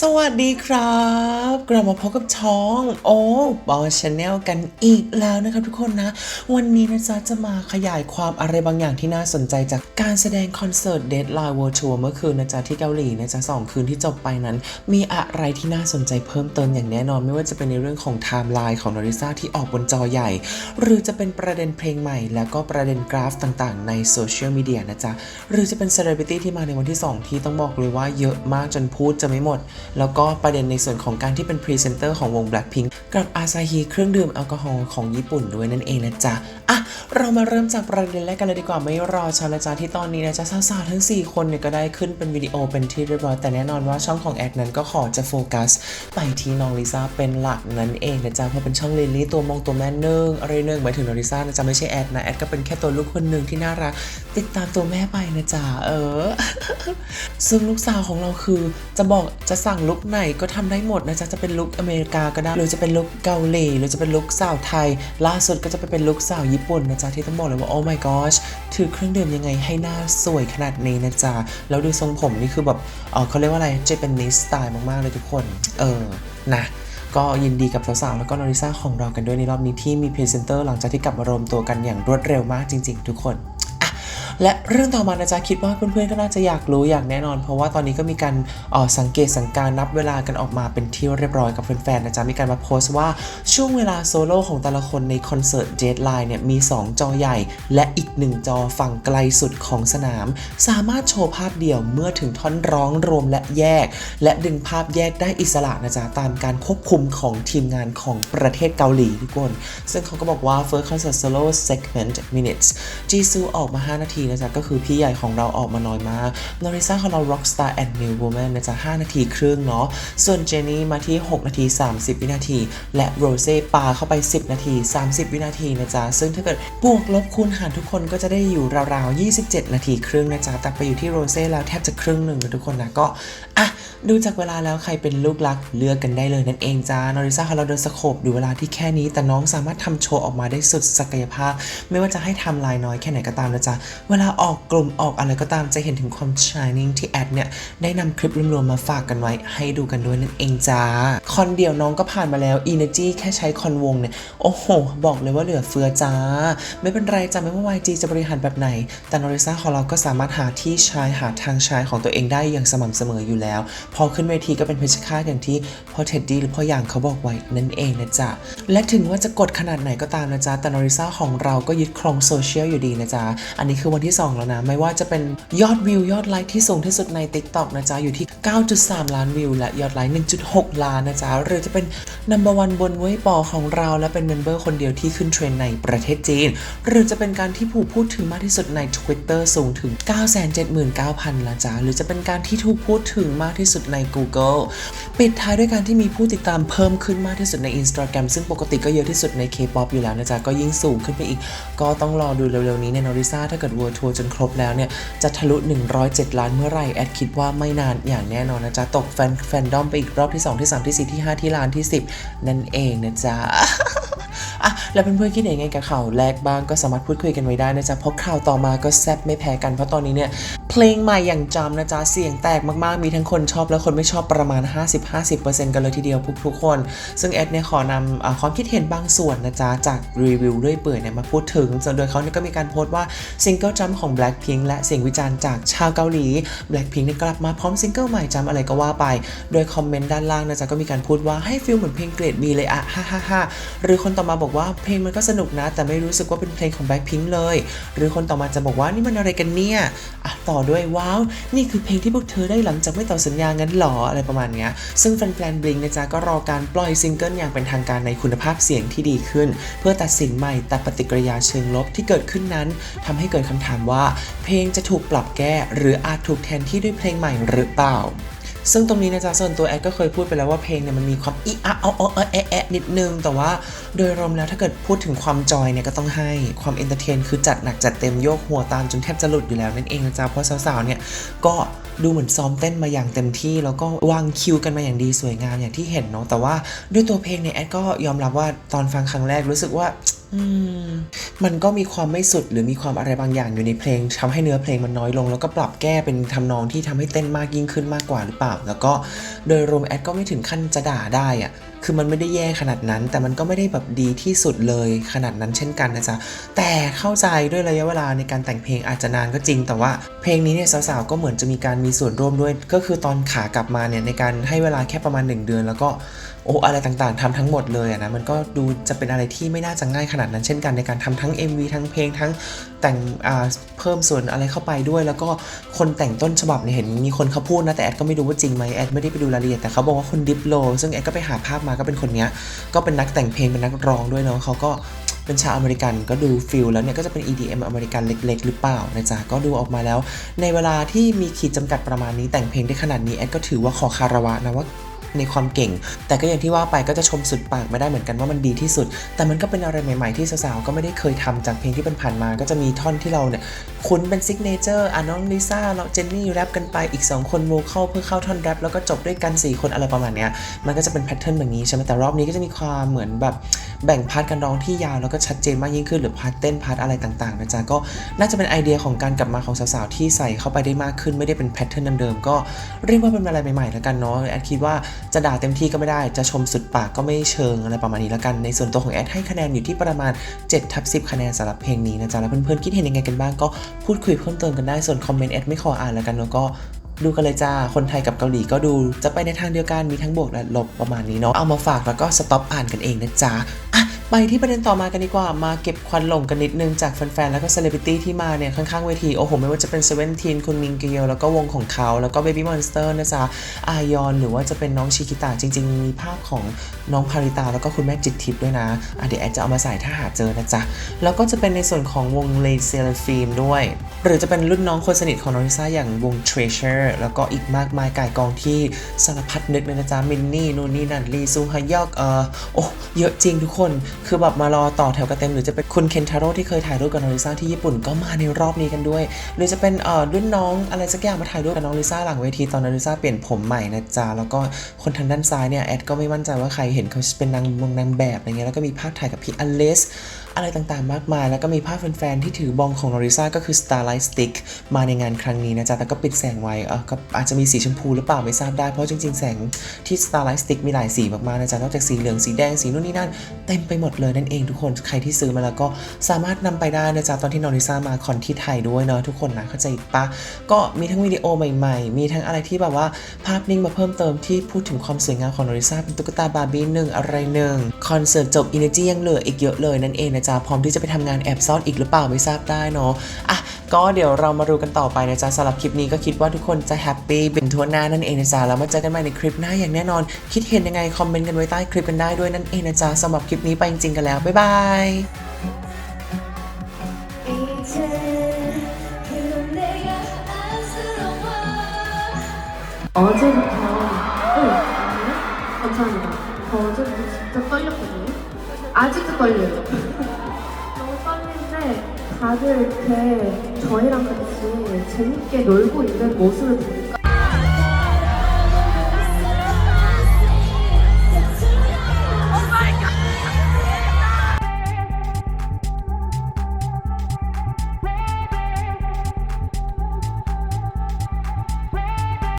สวัสดีครับ กลับมาพบกับช่องโอ้บอลชาแนลกันอีกแล้วนะครับทุกคนนะ วันนี้นะจ๊ะจะมาขยายความอะไรบางอย่างที่น่าสนใจจากการแสดงคอนเสิร์ต Deadline World Tour เมื่อคืนนะจ๊ะที่เกาหลีนะจ๊ะสองคืนที่จบไปนั้น มีอะไรที่น่าสนใจเพิ่มเติมอย่างแน่นอน ไม่ว่าจะเป็นในเรื่องของไทม์ไลน์ของนอริซาที่ออกบนจอใหญ่ หรือจะเป็นประเด็นเพลงใหม่ แล้วก็ประเด็นกราฟต่างๆ ในโซเชียลมีเดียนะจ๊ะหรือจะเป็นเซเลบริตี้ที่มาในวันที่ 2 ที่ต้องบอกเลยว่าเยอะมากจนพูดจะไม่หมดแล้วก็ประเด็นในส่วนของการที่เป็นพรีเซนเตอร์ของวง Blackpink กับอาซาฮีเครื่องดื่มแอลกอฮอล์ของญี่ปุ่นด้วยนั่นเองนะจ๊ะอะเรามาเริ่มจากประเด็นแรกกันเลยดีกว่าไม่รอช้านะจ๊ะที่ตอนนี้นะจ๊ะสาวๆทั้ง 4 คนเนี่ยก็ได้ขึ้นเป็นวิดีโอเป็นที่เรียบร้อยแต่แน่นอนว่าช่องของแอดนั้นก็ขอจะโฟกัส ไปที่น้องลิซ่าเป็นหลักนั่นเองนะจ๊ะเพราะเป็นช่องลิลลี่ตัวมองตัวแม่เนึงอะไรเนึงหมายถึงน้องลิซ่านะจ๊ะไม่ใช่แอดนะแอดก็เป็นแค่ตัวลูกคนหนึ่งที่น่ารัก ติดตามตัวแม่ไปนะจ๊ะเออ ซึ่งลูกสาวของเราคือจะบอกจะสั่งลุกไหนก็ทำได้หมดนะจ๊ะจะเป็นลุกอเมริกาก็ได้หรือจะเป็นลุกเกาหลีหรือจะเป็นลุกสาวไทย ล่าสุดก็จะไปเป็นลุกสาวญี่ปุ่นนะจ๊ะที่ต้องบอกเลยว่าโอ้ my gosh ถือเครื่องดื่มยังไงให้หน้าสวยขนาดนี้นะจ๊ะแล้วดูทรงผมนี่คือแบบเออเขาเรียกว่าอะไรเจแปนนิสสไตล์มากๆเลยทุกคน เออนะก็ยินดีกับสาวๆแล้วก็นอริซ่าของเรากันด้วยในรอบนี้ที่มีพรีเซนเตอร์หลังจากที่กลับมารวมตัวกันอย่างรวดเร็วมากจริง ๆ ทุกคน และเรื่องต่อมานะจ๊ะคิดว่าเพื่อนๆก็น่าจะอยากรู้อย่างแน่นอน เพราะว่าตอนนี้ก็มีการออสังเกตสังการนับเวลากันออกมาเป็นที่เรียบร้อยกับแฟนๆนะจ๊ะมีการมาโพสต์ว่าช่วงเวลาโซโล่ของแต่ละคนในคอนเสิร์ตเจดไลน์เนี่ยมี 2 จอใหญ่ และอีก 1 จอฝั่งไกลสุดของสนาม สามารถโชว์ภาพเดี่ยวเมื่อถึงท่อนร้องรวมและแยก และดึงภาพแยกได้อิสระนะจ๊ะตามการควบคุมของทีมงานของประเทศเกาหลีทุกคนซึ่งเขาก็บอกว่า first concert solo segment minutes จีซูออกมา 5 นาทีนะจ๊ะก็คือพี่ใหญ่ของเราออกมาน้อยมากนอริซาของเรา rockstar and new woman นะจ๊ะ5นาทีครึ่งเนาะส่วนเจนี่มาที่ 6 นาที 30 วินาที และโรเซ่ปาเข้าไป 10 นาที 30 วินาทีนะจ๊ะซึ่งถ้าเกิดบวกลบคูณหารทุกคนก็จะได้อยู่ราวๆ 27 นาทีครึ่งนะจ๊ะแต่ไปอยู่ที่โรเซ่แล้วแทบจะครึ่งหนึ่งนะทุกคนนะก็อะดูจากเวลาแล้วใครเป็นลูกรักเลือกกันได้เลยนั่นเองจ้านอริซาของเราเดินสโคบดูเวลาที่แค่นี้แต่น้องสามารถทำโชว์ออกมาได้สุดศักยภาพ ไม่ว่าจะให้ทำลายน้อยแค่ไหนก็ตามนะจ๊ะเวลาออกกลุ่มออกอะไรก็ตามจะเห็นถึงความ shining ที่แอดเนี่ย ได้นำคลิปรวมๆมาฝากกันไว้ให้ดูกันด้วยนั่นเองจ้า คอนเดียวน้องก็ผ่านมาแล้ว energy แค่ใช้คอนวงเนี่ย โอ้โห บอกเลยว่าเหลือเฟือจ้า ไม่เป็นไรจ้ะไม่ว่า YG จะบริหารแบบไหน แต่นอริซาของเราก็สามารถหาที่ชายหาทางชายของตัวเองได้อย่างสม่ำเสมออยู่แล้ว พอขึ้นเวทีก็เป็นเพชรฆาตอย่างที่พ่อเท็ดดี้หรือพ่อหยางเขาบอกไว้นั่นเองนะจ๊ะและถึงว่าจะกดขนาดไหนก็ตามนะจ๊ะแต่นอริซาของเราก็ยึดครองโซเชียลอยู่ดีนะจ๊ะอันนี้คือวันที่ 2 แล้วนะ ไม่ว่าจะเป็นยอดวิวยอดไลค์ที่สูงที่สุดใน TikTok นะจ๊ะ อยู่ที่ 9.3 ล้านวิว และยอดไลค์ 1.6 ล้านนะจ๊ะ หรือจะเป็น number one บนเว็บปอของเรา และเป็นเมมเบอร์คนเดียวที่ขึ้นเทรนในประเทศจีน หรือจะเป็นการที่ผู้พูดถึงมากที่สุดใน Twitter สูงถึง 979,000ละจ๊ะ หรือจะเป็นการที่ถูกพูดถึงมากที่สุดใน Google ปิดท้ายด้วยการที่มีผู้ติดตามเพิ่มขึ้นมากที่สุดใน Instagram ซึ่งปกติก็เยอะที่สุดใน K-POP อยู่แล้วนะจ๊ะก็ยิ่งสูงขึ้นไปอีก ก็ต้องรอดูเร็วๆนี้ในนอริซาถ้าเกิดทัวร์จนครบแล้วเนี่ย จะทะลุ 107 ล้านเมื่อไหร่แอดคิดว่าไม่นานอย่างแน่นอนนะจ๊ะ ตกแฟนแฟนดอมไปอีกรอบที่ 2 ที่ 3 ที่ 4 ที่ 5 ที่ล้านที่ 10 นั่นเองนะจ๊ะอะแล้วเพื่อนๆคิดยังไงกับข่าวแรกบ้างก็สามารถพูดคุยกันไว้ได้นะจ๊ะเพราะข่าวต่อมาก็แซ่บไม่แพ้กันเพราะตอนนี้เนี่ย เพลงใหม่อย่างจำนะจ๊ะ เสียงแตกมากๆ มีทั้งคนชอบและคนไม่ชอบประมาณ 50-50%กันเลยทีเดียวทุกๆคน ซึ่งแอดเนี่ยขอนำอความคิดเห็นบางส่วนนะจ๊ะ จากรีวิวเรื่อยเปื่อยเนี่ยมาพูดถึงส่วนโดยเขาเนี่ยก็มีการโพสต์ว่าซิงเกิลจำของ Blackpink และเสียงวิจารณ์จากชาวเกาหลี Blackpink เนี่ยกลับมาพร้อมซิงเกิลใหม่จำอะไรก็ว่าไป โดยคอมเมนต์ด้านล่างนะจ๊ะก็มีการพูดว่าให้ฟีลเหมือนเพลงเกรด B เลยอะฮ่าฮ่าฮ่าหรือคนต่อมาบอกว่าเพลงมันก็สนุกนะ แต่ไม่รู้สึกว่าเป็นเพลงของ Blackpink เลย หรือคนต่อมาจะบอกว่านี่มันอะไรกันเนี่ยอะต่อด้วยว้าว นี่คือเพลงที่พวกเธอได้หลังจากไม่ต่อสัญญางั้นหรออะไรประมาณเนี้ยซึ่งแฟนๆบลิงนะจ๊ะก็รอการปล่อยซิงเกิลอย่างเป็นทางการในคุณภาพเสียงที่ดีขึ้น เพื่อตัดสินใหม่แต่ปฏิกิริยาเชิงลบที่เกิดขึ้นนั้นทำให้เกิดคำถามว่า เพลงจะถูกปรับแก้ หรืออาจถูกแทนที่ด้วยเพลงใหม่หรือเปล่า ซึ่งตรงนี้นะจ๊ะส่วนตัวแอดก็เคยพูดไปแล้วว่าเพลงเนี่ยมันมีความอีอะเอาเอาเอแอะแอะนิดนึง แต่ว่าโดยรวมแล้วถ้าเกิดพูดถึงความจอยเนี่ยก็ต้องให้ความเอนเตอร์เทนคือจัดหนักจัดเต็มโยกหัวตามจนแทบจะหลุดอยู่แล้วนั่นเองนะจ๊ะเพราะสาวๆเนี่ยก็ดูเหมือนซ้อมเต้นมาอย่างเต็มที่ แล้วก็วางคิวกันมาอย่างดีสวยงามอย่างที่เห็นเนาะแต่ว่าด้วยตัวเพลงเนี่ยแอดก็ยอมรับว่าตอนฟังครั้งแรกรู้สึกว่า มันก็มีความไม่สุดหรือมีความอะไรบางอย่างอยู่ในเพลงทำให้เนื้อเพลงมันน้อยลง แล้วก็ปรับแก้เป็นทำนองที่ทำให้เต้นมากยิ่งขึ้นมากกว่าหรือเปล่า แล้วก็โดยรวมแอดก็ไม่ถึงขั้นจะด่าได้อะ คือมันไม่ได้แย่ขนาดนั้น แต่มันก็ไม่ได้แบบดีที่สุดเลยขนาดนั้นเช่นกันนะจ๊ะ แต่เข้าใจด้วยระยะเวลาในการแต่งเพลงอาจจะนานก็จริง แต่ว่าเพลงนี้เนี่ยสาวๆก็เหมือนจะมีการมีส่วนร่วมด้วย ก็คือตอนขากลับมาเนี่ยในการให้เวลาแค่ประมาณ 1 เดือน แล้วก็โอ้อะไรต่างๆทำทั้งหมดเลยอะนะมันก็ดูจะเป็นอะไรที่ไม่น่าจะง่ายขนาดนั้นเช่นกันในการทำทั้ง MV ทั้งเพลงทั้ง แต่งเพิ่มส่วนอะไรเข้าไปด้วย แล้วก็คนแต่งต้นฉบับเนี่ยเห็นมีคนเขาพูดนะแต่แอดก็ไม่รู้ว่าจริงไหมแอดไม่ได้ไปดูรายละเอียดแต่เขาบอกว่าคนดิฟโลซึ่งแอดก็ไปหาภาพมาก็เป็นคนเนี้ยก็เป็นนักแต่งเพลงเป็นนักร้องด้วยเนาะเขาก็เป็นชาวอเมริกันก็ดูฟิลแล้วเนี่ยก็จะเป็น EDM อเมริกันเล็ก ๆ หรือเปล่านะจ๊ะก็ดูออกมาแล้ว ในเวลาที่มีขีดจำกัดประมาณนี้แต่งเพลงได้ขนาดนี้แอดก็ถือว่าขอคารวะนะว่า ในความเก่ง แต่ก็อย่างที่ว่าไปก็จะชมสุดปากไม่ได้เหมือนกันว่ามันดีที่สุด แต่มันก็เป็นอะไรใหม่ ๆ ที่สาวๆก็ไม่ได้เคยทำจากเพลงที่เป็นผ่านมา ก็จะมีท่อนที่เราเนี่ยคุ้นเป็นซิกเนเจอร์อะน้องลิซ่าเราเจนนี่แรปกันไปอีก 2 คนโวเข้าเพื่อเข้าท่อนแรปแล้วก็จบด้วยกัน 4 คนอะไรประมาณเนี้ยมันก็จะเป็นแพทเทิร์นแบบนี้ใช่ไหมแต่รอบนี้ก็จะมีความเหมือนแบบ แบ่งพาร์ทการร้องที่ยาวแล้วก็ชัดเจนมากยิ่งขึ้นหรือพาร์ทเต้นพาร์ทอะไรต่างๆนะจ๊ะก็น่าจะเป็นไอเดียของการกลับมาของสาวๆที่ใส่เข้าไปได้มากขึ้นไม่ได้เป็นแพทเทิร์นเดิมๆก็เรียกว่าเป็นอะไรใหม่ๆแล้วกันเนาะแอดคิดว่าจะด่าเต็มที่ก็ไม่ได้ จะชมสุดปากก็ไม่เชิงอะไรประมาณนี้แล้วกันในส่วนตัวของแอดให้คะแนนอยู่ที่ประมาณ7ทับ10 คะแนนสำหรับเพลงนี้นะจ๊ะแล้วเพื่อนๆคิดเห็นยังไงกันบ้างก็พูดคุยเพิ่มเติมกันได้ส่วนคอมเมนต์แอดไม่ขออ่านแล้วกันแล้วก็ ดูกันเลยจ้า คนไทยกับเกาหลีก็ดูจะไปในทางเดียวกันมีทั้งบวกและลบประมาณนี้เนาะเอามาฝากแล้วก็สต็อปอ่านกันเองนะจ๊ะ ไปที่ประเด็นต่อมากันดีกว่า มาเก็บควันหลงกันนิดนึงจากแฟนๆ แล้วก็เซเลบริตี้ที่มาเนี่ย ข้างๆ เวที โอ้โห ไม่ว่าจะเป็นเซเว่นทีนคุณมิงเกียวแล้วก็วงของเขา แล้วก็เบบี้มอนสเตอร์นะจ๊ะ อายอน หรือว่าจะเป็นน้องชิคิตาจริง ๆ มีภาพของน้องพาริตา แล้วก็คุณแม่จิตทิพย์ด้วยนะอะเดี๋ยวแอดจะเอามาใส่ถ้าหาเจอนะจ๊ะ แล้วก็จะเป็นในส่วนของวงเลเซลฟิล์มด้วย หรือจะเป็นรุ่นน้องคนสนิทของน้องลิซ่าอย่างวง Treasure แล้วก็อีกมากมายกายกองที่สารพัดนึกเลยนะจ๊ะมินนี่นูนนี่นั่นลีซูฮยอกเออโอ้เยอะจริงทุกคนคือแบบมารอต่อแถวกันเต็ม หรือจะเป็นคุณเคนทาโร่ที่เคยถ่ายรูปกับน้องลิซ่าที่ญี่ปุ่นก็มาในรอบนี้กันด้วย หรือจะเป็นเอ่อรุ่นน้องอะไรสักอย่างมาถ่ายรูปกับน้องลิซ่าหลังเวทีตอนน้องลิซ่าเปลี่ยนผมใหม่นะจ๊ะแล้วก็คนทางด้านซ้ายเนี่ยแอดก็ไม่มั่นใจว่าใครเห็นเขาเป็นนางมงนางแบบอะไรเงี้ยแล้วก็มีภาพถ่ายกับพี่อเลส อะไรต่างๆมากมาย แล้วก็มีภาพแฟนๆที่ถือบองของนอริซ่าก็คือ Starlight Stick มาในงานครั้งนี้นะจ๊ะแต่ก็ปิดแสงไว้เออก็อาจจะมีสีชมพูหรือเปล่าไม่ทราบได้ เพราะจริงๆ แสงที่ Starlight Stick มีหลายสีมากๆนะจ๊ะนอกจากสีเหลืองสีแดงสีนู่นนี่นั่นเต็มไปหมดเลยนั่นเองทุกคนใครที่ซื้อมาแล้วก็สามารถนำไปได้นะจ๊ะตอนที่นอริซ่ามาคอนที่ไทยด้วยเนาะทุกคนนะเข้าใจปะก็มีทั้งวิดีโอใหม่ๆ มีทั้งอะไรที่แบบว่าภาพนิ่งมาเพิ่มเติมที่พูดถึงความสวยงามของนอริซ่าเป็นตุ๊กตาบาร์บี้หนึ่งอะไรหนึ่งคอนเสิร์ตจบ Energy ยังเหลืออีกเยอะเลยนั่นเองนะจ๊ะพร้อมที่จะไปทำงานแอบซ่อนอีกหรือเปล่าไม่ทราบได้เนาะอ่ะก็เดี๋ยวเรามาดูกันต่อไปนะจ๊ะสำหรับคลิปนี้ก็คิดว่าทุกคนจะแฮปปี้เป็นทั่วหน้านั่นเองนะจ๊ะแล้วมาเจอกันใหม่ในคลิปหน้าอย่างแน่นอน คิดเห็นยังไงคอมเมนต์กันไว้ใต้คลิปกันได้ด้วยนั่นเองนะจ๊ะสำหรับคลิปนี้ไปจริงๆกันแล้วบ๊ายบาย 이제 그런 내가 안쓰러워 어제부터 어, 아니요? 감사합니다. 저 어제부터 진짜 떨렸거든요. 아직도 떨려요. 다들 이렇게 저희랑 같이 재밌게 놀고 있는 보니까